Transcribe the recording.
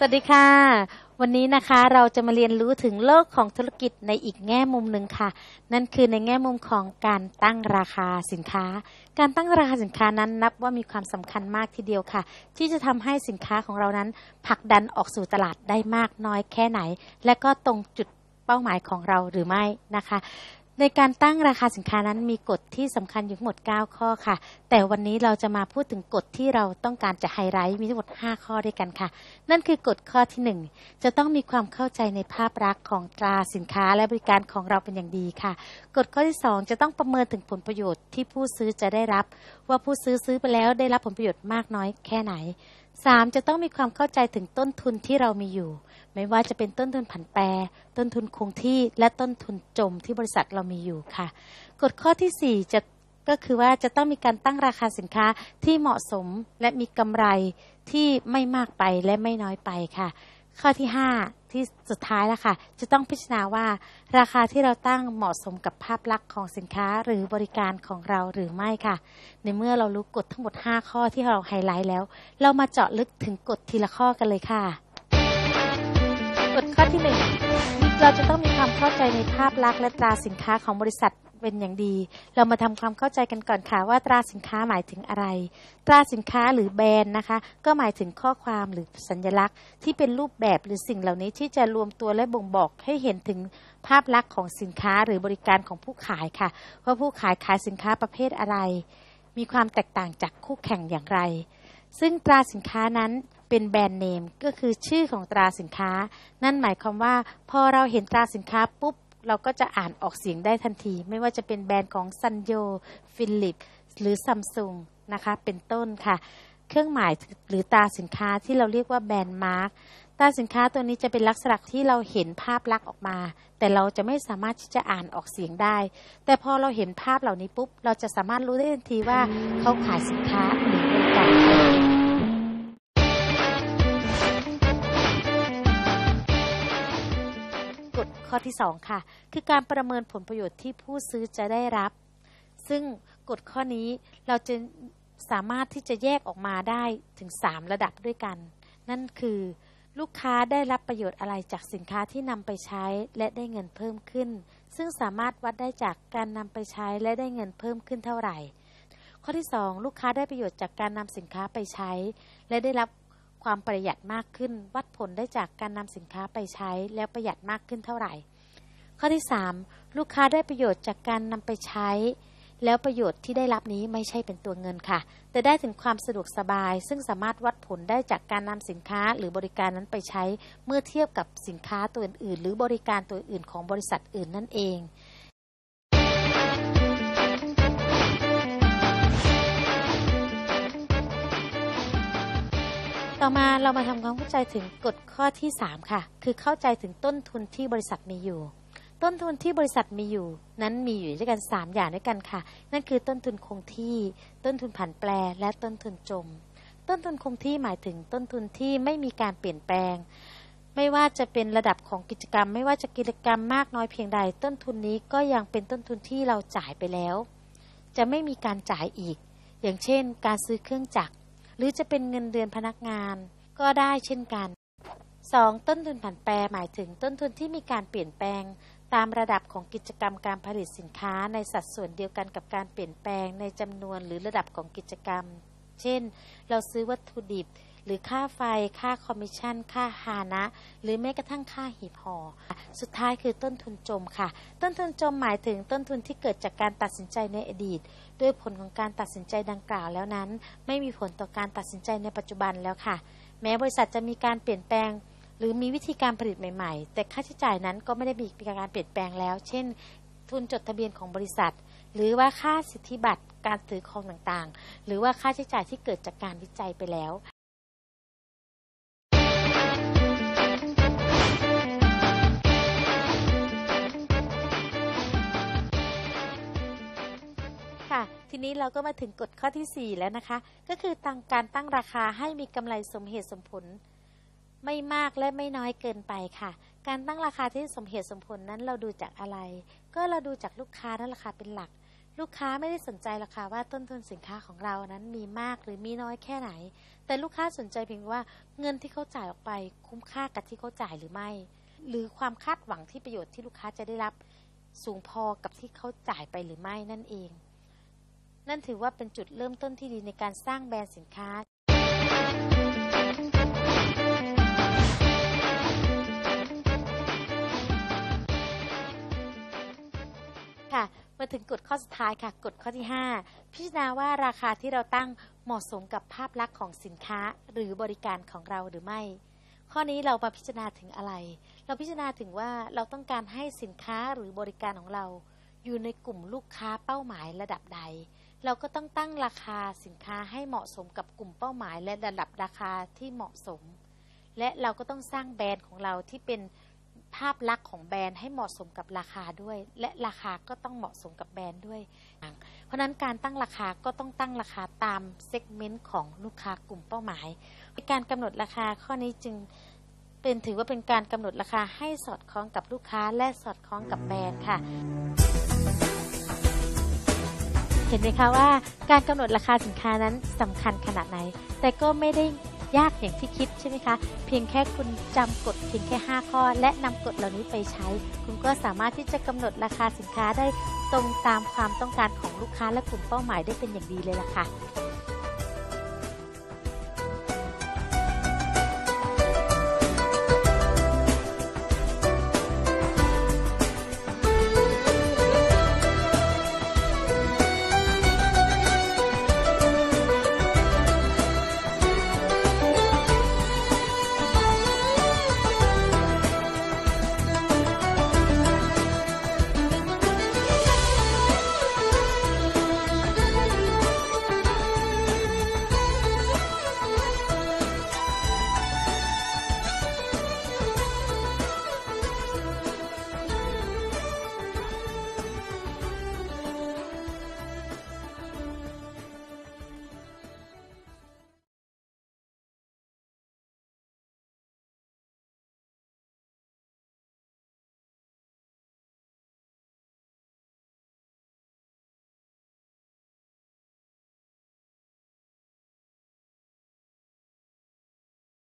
สวัสดีค่ะ วันนี้นะคะเราจะมาเรียนรู้ถึงโลกของธุรกิจในอีกแง่มุมหนึ่งค่ะ นั่นคือในแง่มุมของการตั้งราคาสินค้า การตั้งราคาสินค้านั้นนับว่ามีความสำคัญมากทีเดียวค่ะ ที่จะทำให้สินค้าของเรานั้นผลักดันออกสู่ตลาดได้มากน้อยแค่ไหน และก็ตรงจุดเป้าหมายของเราหรือไม่นะคะ ในการตั้งราคาสินค้านั้นมีกฎที่สำคัญอยู่ทั้งหมด 9 ข้อค่ะ แต่วันนี้เราจะมาพูดถึงกฎที่เราต้องการจะไฮไลท์มีทั้งหมด 5 ข้อด้วยกันค่ะ นั่นคือกฎข้อที่ 1 จะต้องมีความเข้าใจในภาพลักษณ์ของตราสินค้าและบริการของเราเป็นอย่างดีค่ะ กฎข้อที่ 2 จะต้องประเมินถึงผลประโยชน์ที่ผู้ซื้อจะได้รับ ว่าผู้ซื้อซื้อไปแล้วได้รับผลประโยชน์มากน้อยแค่ไหน 3. จะต้องมีความเข้าใจถึงต้นทุนที่เรามีอยู่ ไม่ว่าจะเป็นต้นทุนผันแปร ต้นทุนคงที่และต้นทุนจมที่บริษัทเรามีอยู่ค่ะ กฎข้อที่ 4 จะก็คือว่าจะต้องมีการตั้งราคาสินค้าที่เหมาะสมและมีกำไรที่ไม่มากไปและไม่น้อยไปค่ะ ข้อที่ 5 ที่สุดท้ายแล้วค่ะ จะต้องพิจารณาว่า ราคาที่เราตั้งเหมาะสมกับภาพลักษณ์ของสินค้าหรือบริการของเราหรือไม่ค่ะ ในเมื่อเรารู้กฎทั้งหมด 5 ข้อที่เราไฮไลท์แล้ว เรามาเจาะลึกถึงกฎทีละข้อกันเลยค่ะกฎข้อที่ 1 เราจะต้องมีความเข้าใจในภาพลักษณ์และตราสินค้าของบริษัท เป็นอย่างดี เรามาทำความเข้าใจกันก่อนค่ะว่าตราสินค้าหมายถึงอะไร ตราสินค้าหรือแบรนด์นะคะ ก็หมายถึงข้อความหรือสัญลักษณ์ ที่เป็นรูปแบบหรือสิ่งเหล่านี้ที่จะรวมตัวและบ่งบอกให้เห็นถึงภาพลักษณ์ของสินค้าหรือบริการของผู้ขายค่ะว่าผู้ขายขายสินค้าประเภทอะไร มีความแตกต่างจากคู่แข่งอย่างไร ซึ่งตราสินค้านั้นเป็นแบรนด์เนมก็คือชื่อของตราสินค้า นั่นหมายความว่า พอเราเห็นตราสินค้าปุ๊บ เราก็จะอ่านออกเสียงได้ทันที ไม่ว่าจะเป็นแบรนด์ของซันโยฟิลิปหรือซัมซุงนะคะเป็นต้นค่ะ เครื่องหมายหรือตาสินค้าที่เราเรียกว่าแบรนด์มาร์กตาสินค้าตัวนี้จะเป็นลักษณะที่เราเห็นภาพลักษณ์ออกมา แต่เราจะไม่สามารถที่จะอ่านออกเสียงได้ แต่พอเราเห็นภาพเหล่านี้ปุ๊บ เราจะสามารถรู้ได้ทันทีว่าเขาขายสินค้าหรือบริการ อที่ 2 ค่ะ คือการประเมินผลประโยชน์ที่ผู้ซื้อจะได้รับ ซึ่งกฎข้อนี้เราจะสามารถที่จะแยกออกมาได้ถึง 3 ระดับด้วยกัน นั่นคือลูกค้าได้รับประโยชน์อะไรจากสินค้าที่นำไปใช้และได้เงินเพิ่มขึ้น ซึ่งสามารถวัดได้จากการนำไปใช้และได้เงินเพิ่มขึ้นเท่าไหร่ ข้อที่ 2 ลูกค้าได้ประโยชน์จากการนำสินค้าไปใช้ และได้รับ ความประหยัดมากขึ้น วัดผลได้จากการนำสินค้าไปใช้แล้วประหยัดมากขึ้นเท่าไหร่ ข้อที่ 3 ลูกค้าได้ประโยชน์จากการนำไปใช้ แล้วประโยชน์ที่ได้รับนี้ไม่ใช่เป็นตัวเงินค่ะ แต่ได้ถึงความสะดวกสบาย ซึ่งสามารถวัดผลได้จากการนำสินค้าหรือบริการนั้นไปใช้ เมื่อเทียบกับสินค้าตัวอื่น หรือบริการตัวอื่นของบริษัทอื่นนั่นเอง อมาเรามาทำความเข้าใจถึงกฎข้อที่ 3 ค่ะ คือเข้าใจถึงต้นทุนที่บริษัทมีอยู่ ต้นทุนที่บริษัทมีอยู่ นั้นมีอยู่ด้วยกัน 3 อย่างด้วยกันค่ะ นั่นคือต้นทุนคงที่ ต้นทุนผันแปร และต้นทุนจม ต้นทุนคงที่หมายถึงต้นทุนที่ไม่มีการเปลี่ยนแปลง ไม่ว่าจะเป็นระดับของกิจกรรม ไม่ว่าจะกิจกรรมมากน้อยเพียงใด ต้นทุนนี้ก็ยังเป็นต้นทุนที่เราจ่ายไปแล้ว จะไม่มีการจ่ายอีก อย่างเช่น การซื้อเครื่องจักร หรือจะเป็นเงินเดือนพนักงานก็ได้เช่นกัน 2. ต้นทุนผันแปรหมายถึงต้นทุนที่มีการเปลี่ยนแปลง ตามระดับของกิจกรรมการผลิตสินค้าในสัดส่วนเดียวกันกับการเปลี่ยนแปลงในจำนวนหรือระดับของกิจกรรม เช่น เราซื้อวัตถุดิบ หรือค่าไฟค่าคอมมิชชั่น ค่าหานะ หรือแม้กระทั่งค่าหีบห่อสุดท้ายคือต้นทุนจมค่ะ ต้นทุนจมหมายถึงต้นทุนที่เกิดจากการตัดสินใจในอดีต ด้วยผลของการตัดสินใจดังกล่าวแล้วนั้น ไม่มีผลต่อการตัดสินใจในปัจจุบันแล้วค่ะ แม้บริษัทจะมีการเปลี่ยนแปลงหรือมีวิธีการผลิตใหม่ๆ แต่ค่าใช้จ่ายนั้นก็ไม่ได้มีการเปลี่ยนแปลงแล้ว เช่น ทุนจดทะเบียนของบริษัท หรือว่าค่าสิทธิบัตร การถือครองต่างๆ หรือว่าค่าใช้จ่ายที่เกิดจากการวิจัยไปแล้ว ทีนี้เราก็มาถึงกฎข้อที่ 4 แล้วนะคะ ก็คือตั้งการตั้งราคาให้มีกำไรสมเหตุสมผล ไม่มากและไม่น้อยเกินไปค่ะ การตั้งราคาที่สมเหตุสมผลนั้นเราดูจากอะไร ก็เราดูจากลูกค้านั่นราคาเป็นหลัก ลูกค้าไม่ได้สนใจรอกค่ะว่าต้นทุนสินค้าของเรานั้นมีมากหรือมีน้อยแค่ไหน แต่ลูกค้าสนใจเพียงว่าเงินที่เขาจ่ายออกไป คุ้มค่ากับที่เขาจ่ายหรือไม่ หรือความคาดหวังที่ประโยชน์ที่ลูกค้าจะได้รับ สูงพอกับที่เขาจ่ายไปหรือไม่นั่นเอง นั่นถือว่าเป็นจุดเริ่มต้นที่ดีในการสร้างแบรนด์สินค้า ค่ะ มาถึงกฎข้อสุดท้ายค่ะ กฎข้อที่ 5 พิจารณาว่าราคาที่เราตั้งเหมาะสมกับภาพลักษณ์ของสินค้าหรือบริการของเราหรือไม่ ข้อนี้เรามาพิจารณาถึงอะไร เราพิจารณาถึงว่าเราต้องการให้สินค้าหรือบริการของเรา อยู่ในกลุ่มลูกค้าเป้าหมายระดับใด เราก็ต้องตั้งราคาสินค้าให้เหมาะสมกับกลุ่มเป้าหมาย และระดับราคาที่เหมาะสม และเราก็ต้องสร้างแบรนด์ของเราที่เป็นภาพลักษณ์ของแบรนด์ให้เหมาะสมกับราคาด้วย และราคาก็ต้องเหมาะสมกับแบรนด์ด้วย เพราะฉะนั้นการตั้งราคาก็ต้องตั้งราคาตามเซกเมนต์ของลูกค้ากลุ่มเป้าหมาย การกำหนดราคาข้อนี้จึงเป็นถือว่าเป็นการกำหนดราคาให้สอดคล้องกับลูกค้าและสอดคล้องกับแบรนด์ค่ะ เห็นไหมคะว่าการกำหนดราคาสินค้านั้นสำคัญขนาดไหน แต่ก็ไม่ได้ยากอย่างที่คิดใช่ไหมคะ เพียงแค่คุณจำกฎเพียงแค่ 5 ข้อ และนำกฎเหล่านี้ไปใช้ คุณก็สามารถที่จะกำหนดราคาสินค้าได้ตรงตามความต้องการของลูกค้าและกลุ่มเป้าหมายได้เป็นอย่างดีเลยล่ะค่ะ